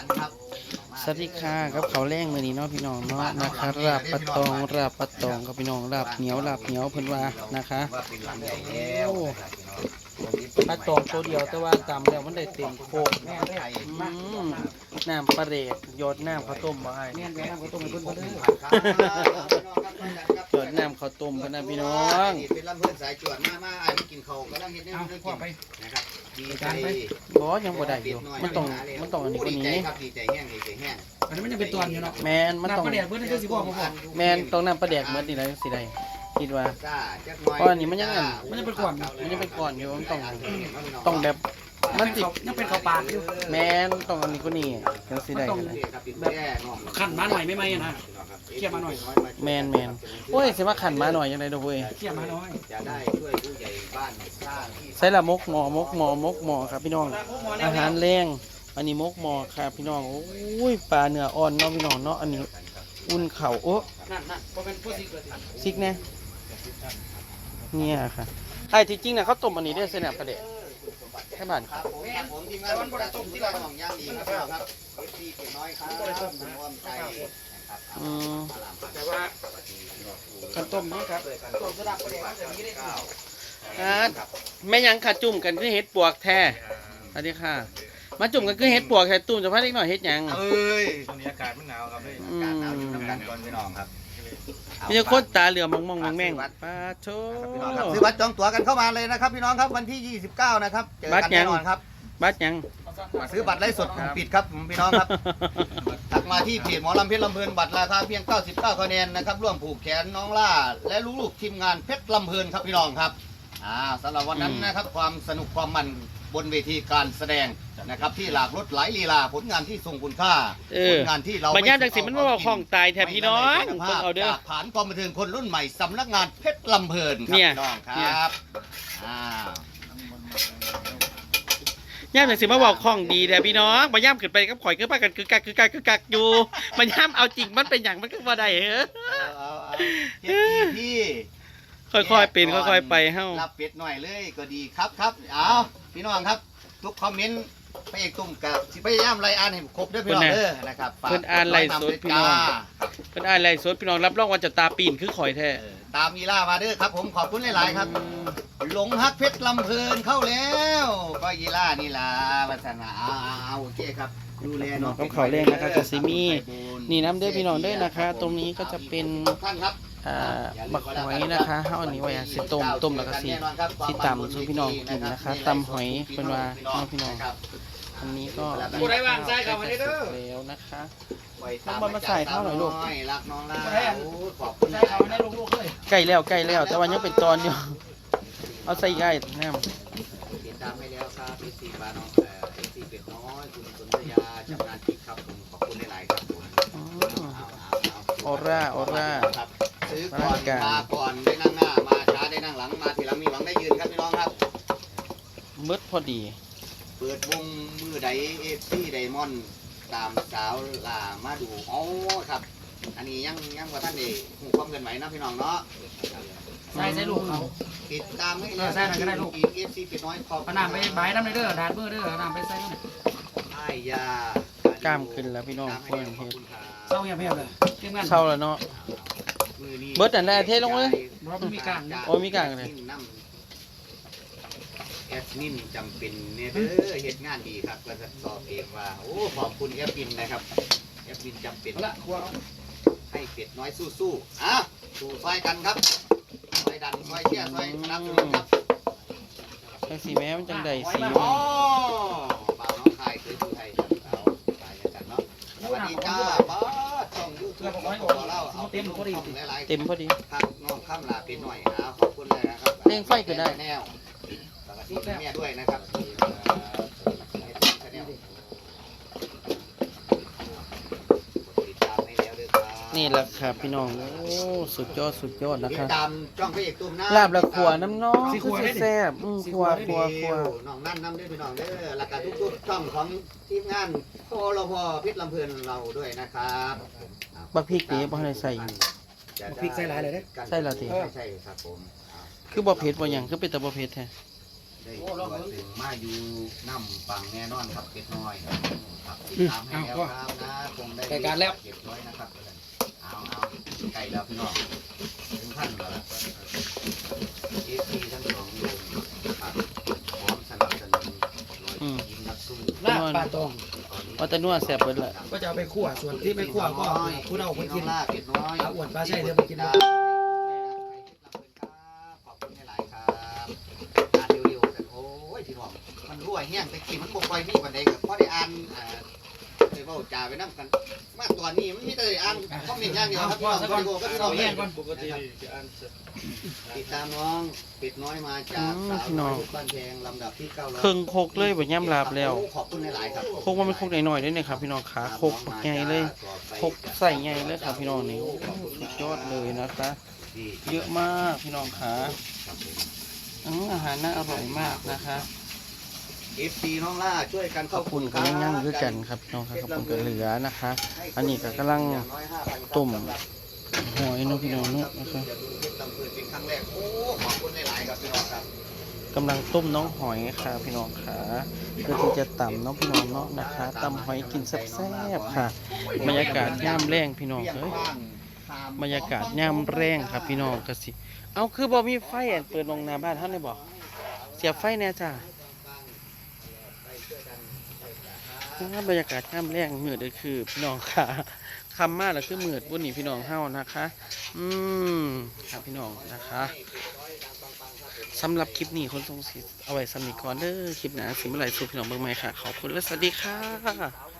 กันครับสวัสดีค่ะกับเขาวแรงมือนี้เนาะพี่น้องเนาะนะคะราบปะตองราบปะตองกับพี่น้องราบเหนียวราบเหนียวเพิ่นว่านะคะว่าเป็นหลังใหญ่แล้วโอ้ ปลาตองตัวเดียวแต่ว่าตำแล้วมันได้เต็มโคกแม่ไทยอืมน้ำปลาเรกหยดน้ำข้าวต้มบ่ให้แม่แม่ก็ต้องเป็นคนเด้อหยดน้ำข้าวต้มเพิ่นนะพี่น้องเป็นลำเพื่อนสายจวดมามาไอ้กินเขากำลังเฮ็ดให้มันกินนะครับดีใจบ่ยังบ่ได้อยู่มันต้องมันต้องอันนี้กว่าดีใจนี้ครับดีใจแห้งดีใจแห้งอันนี้มันยังเป็นตัวอยู่เนาะแมนมันต้องน้ำปลาแดกเบิดนี่คือสิบอกบ่พอแมนต้องน้ำปลาแดกเหมือนนี่แหละสิได้ คิดว่าจ้าจักหน่อยเพราะอันนี้มันยังอันมันยังเป็นก่อนอยู่ มันยังเป็นก้อนอยู่มันต้องต้องแบบมันสิยังเป็นข้าวปากอยู่แมนต้องอันนี้กว่านี้จังสิได้กันนะขั้นมาหน่อยไม่ไหมอะนะแมนแมนโอ้ยสิมาขันมาหน่อยยังไงดอกเว้ยเขี่ยมาน้อยจะได้ช่วยผู้ใหญ่บ้านสร้างที่ใส่ละมกหมอมกหมอมกหมอครับพี่น้อง อาหารแรงอันนี้มกหมอครับพี่น้องโอ้ยปลาเนื้ออ่อนเนาะพี่น้องเนาะอันนี้อุ่นเข่าโอ้นั่นนั่นพอเป็นผู้สิ เกิดซิกแน่เนี่ยค่ะไอ้ที่จริงน่ะเขาต้มอันนี้ได้เส้นประเดะแค่บ้านครับผมครับผมทีมงานวันประชุมที่เราของย่างดีครับครับที่เกียน้อยครับคุณร่วมใจนะครับอืมแต่ว่ากันต้มนี่ครับต้มสลับปลาแดกมันจะมีได้อ่าแม่ยังขาจุ่มกันคือเห็ดปวกแท้สวัสดีค่ะ มาจุ่มกันคือเห็ดปวกแท้ตุ่มจะพาเล็กหน่อยเห็ดหยังเอ้ยช่วงนี้อากาศมันหนาวครับเลยอืการมน้ำน้ำกันก่อนพี่น้องครับ มีแต่คนตาเหลือมมองมองแม่งๆปลาโชพี่น้องครับซื้อบัตรจองตั๋วกันเข้ามาเลยนะครับ พี่น้องครับวันที่ 29 นะครับเจอกันแน่นอนครับบัดหยัง ซื้อบัตรไลฟ์สดปิดครับพี่น้องครับ ทักมาที่เพจหมอลำเพชรลำเพลินบัตรราคาเพียง 99คะแนนนะครับร่วมผูกแขนน้องล่า และลูกๆทีมงานเพชรลำเพลินครับพี่น้องครับอ่าสำหรับวันนั้นนะครับความสนุกความมัน บนเวทีการแสดงนะครับที่หลากรถหลายลีลาผลงานที่ทรงคุณค่าเอผอลงานที่เราบัญญัติจังสิมันบ่ว่าของตายแทบพี่น้องไม่เพิ่นเอาเด้อ จากฐานกองบันเทิงคนรุ่นใหม่สำนักงานเพชรลำเพลินครัเนี่ย พี่น้องคเนี่ยรับอ่าย่ามจังสิมาบอกของดีแท้พี่น้องบัญญัติขึ้นไปกับข่อยคือพากันคือกักคือกักคือกักอยู่บัญญัติเอาจริงมันเป็นหยังมันก็บ่ได้เฮ้อเอาเอาเอาเฮ็ดดีพี่ ค่อยๆเป็นค่อยๆไปเฮ้ารับเป็ดหน่อยเลยก็ดีครับครับเอาพี่น้องครับ ทุกคอมเมนต์พระเอกตุ้มกับสิพยายามไล่อ่านให้ครบเด้วยพี่น้องเด้อนะครับฝกเพิ่นอ่านไล่สดพี่น้องจ้าเพิ่นอ่านไลฟ์สดพี่น้องรับรองว่าจะตาปีนคือข่อยแท้เออตามอีล่ามาเด้อครับ ผมขอบคุณหลายๆครับ หลงฮักเพชรลำเพลินเข้าแล้วก็อีล่านี่ล่ะวัฒนาเอาเอาเอาโอเคครับดูแลน้องต้องเขาเร่งนะคะจะซิมีนี่น้ำเด้อพี่น้องเด้อนะคะ ตรงนี้ก็จะเป็นท่านครับอ่า บักหอยนะคะเฮาอันนี้ไว้อะสิต้มต้มแล้วก็สิสิตำสู่พี่น้องกินนะคะตำหอยเพิ่นว่าเนาะพี่น้องอันนี้ก็ผู้ใดวางใจเข้ามาได้เด้อแล้วนะคะไว้ตน้องบอลมาใส่เท่าหน่อยลูกรักน้องล่าผู้ใดอะโอ้ขอบคุณใช่หลายเขาๆได้ลูกๆเลยใกล้แล้วใกล้แล้วแต่ว่ายังเป็นตอนอยู่เอาใส่ใกล้แนมติดตามให้แล้วครับเอซีบาน้องเอ่อเอซีเป็ดน้อยคุณสุนทยาชำนาญกิจครับผมขอบคุณหลายๆครับผมอืมเอาเอาเอาออร่าออร่า ครับซื้อก่อนร่างกายมาก่อนได้นั่งหน้า มาช้าได้นั่งหลัง มาทีหลังมีหวังได้ยืนครับพี่น้องครับ มืดพอดี เปิดวงมือไดเอฟซีไดมอนด์ตามสาวลามาดูอ๋อครับ อันนี้ยังยังว่าท่านเอกหูความเงินไหวเนาะพี่น้องเนาะใส่ใส่ลูกเขา ติดตามให้แล้วเออใช่หน่อยก็ได้ลูก อีเอฟซีเป็ดน้อยขอบเอาน้ำไปบายน้ำในเด้อดาดมือเด้อเอาน้ำไปใส่น้ำไอ้ยากล้ามขึ้นแล้วพี่น้องเพิ่นเฮ็ด เศร้าเงียบเงียบเลยทีมงานเศร้าแล้วเนาะ เบิดอันแรกเทลงเลยเราไม่มีกลางโอ้มีกลางเลย แอดมินจำเป็นเนี่ยเด้อเฮ็ดงานดีครับก็จะสอบเองว่า โอ้ขอบคุณแอดมินนะครับแอดมินจำเป็นเอาละครัวเอาให้เป็ดน้อยสู้ๆอะสู้ซอยกันครับซอยดันซอยเชี่ยซอยสนับสนุนครับ จังสีแม้มันจังใดสีอ๋อบ่าวน้องคายเคยดูไทยครับเอาไปกันเนาะสวัสดีจ้าป้าช่องยูทูบของเรา เล่าเอาเต็มคนหลายๆเต็มพอดี ครับน้องข้ามลาเป็นหน่อยอ่าขอบคุณเลยนะครับเร่งไฟก็ได้ แนวสวัสดีแม่ด้วยนะครับที่เอ่อให้ผมแนลติดตามให้แล้วด้วยครับ นี่แหละครับพี่น้อง โอ้สุดยอดสุดยอดนะติครัดบตามช่องพระเอกตุ้มนะลาบละขัวน้ำน้องคือสิแซ่บอืมขัวขัวขัวน้องนั่นน้ำด้วยพี่น้องเด้อแล้วก็ทุกๆช่องของทีมงานโคโลพอพิษลำเพลินเราด้วยนะครับบักพริกนี่บ่ได้ใส่พริกใส่หลายเลยเด้อใส่ละที ใช่ครับผมคือบ่เผ็ดบ่หยังคือเป็นแต่บ่เผ็ดแท้ได้ตัวถึงมาอยู่น้ำปังแน่นอนครับเป็ดน้อยครับติดตามให้แล้วครับนะคงได้เก็บร้อยนะครับ เอาเอาไก่แล้วพี่น้องถึงขั้นแล้วเอฟซีทั้งสองโยมครับพร้อมสนับสนุนโดยยิงนักสู้ลาบปลาตองว่าแต่นัวแซ่บเบิดแหละก็จะเอาไปคั่วส่วนที่ไม่คั่วก็คุณเอาไปกินลาเป็ดน้อยเอาอวดปลาใช่เดี๋ยวไปกินนะขอบคุณหลายๆครับอ่านเร็วๆแต่โอ้ยพี่น้องมันรั่วแห้งแต่กี้มันบ่ค่อยมีปานใดก็พอได้อ่านอ่าได้เว้าจาไปนํกัน มาตอนนี้มันมีแต่อ่านคอมเมนต์อย่างเดียวครับพี่น้องก็ดีกว่าก็พี่น้องเอาแห้งก่อนปกติติดตามน้องเป็ดน้อยมาจากสาวน้อยบ้านแพงลำดับที่900เครื่องโคกเลยบ่ย่ำลาบแล้วขอบคุณหลายๆครับโคกมันเป็นโคกหน้อยๆด้เนี่ยครับ พี่น้องขาโคกใหญ่เลยโคกใส่ใหญ่เลยครับพี่น้องนี่สุดยอดเลยนะคะเยอะมากพี่น้องขาอาหารน่าอร่อยมากนะคะ เอฟซีน้องล่าช่วยกันขอบคุณก็ยังยั่งด้วยกันครับพี่น้องครับขอบคุณก็เหลือนะคะ อันนี้ก็กำลังต้มหอยเนาะพี่น้องเนาะนะครับลำเพลินเป็นครั้งแรกโอ้ขอบคุณหลายๆครับพี่น้องครับกำลังต้มน้องหอยค่ะพี่น้องขาเพื่อที่จะตำเน้องพี่น้องเนาะนะคะตำหอยกินแซ่บๆค่ะ บรรยากาศย่ามแรงพี่น้องเอ้ยบรรยากาศย่ามแรงครับพี่น้องก็สิ เอาคือบ่มีไฟอันเปิดลงหน้าบ้านท่านได้บ่เสียบไฟแน่จ้า บรรยากาศย่ามแรงมืดเลยคือพี่น้องค่ะคำมากเลยคือมืดบนนี้พี่น้องเฮานะคะ อืมครับพี่น้องนะคะสำหรับคลิปนี้คนทรงสิเอาไว้สำนิก่อนเด้อคลิปหนาสิเมื่อไหร่สู่พี่น้องเบิ่งใหม่ค่ะ ขอบคุณและสวัสดีค่ะ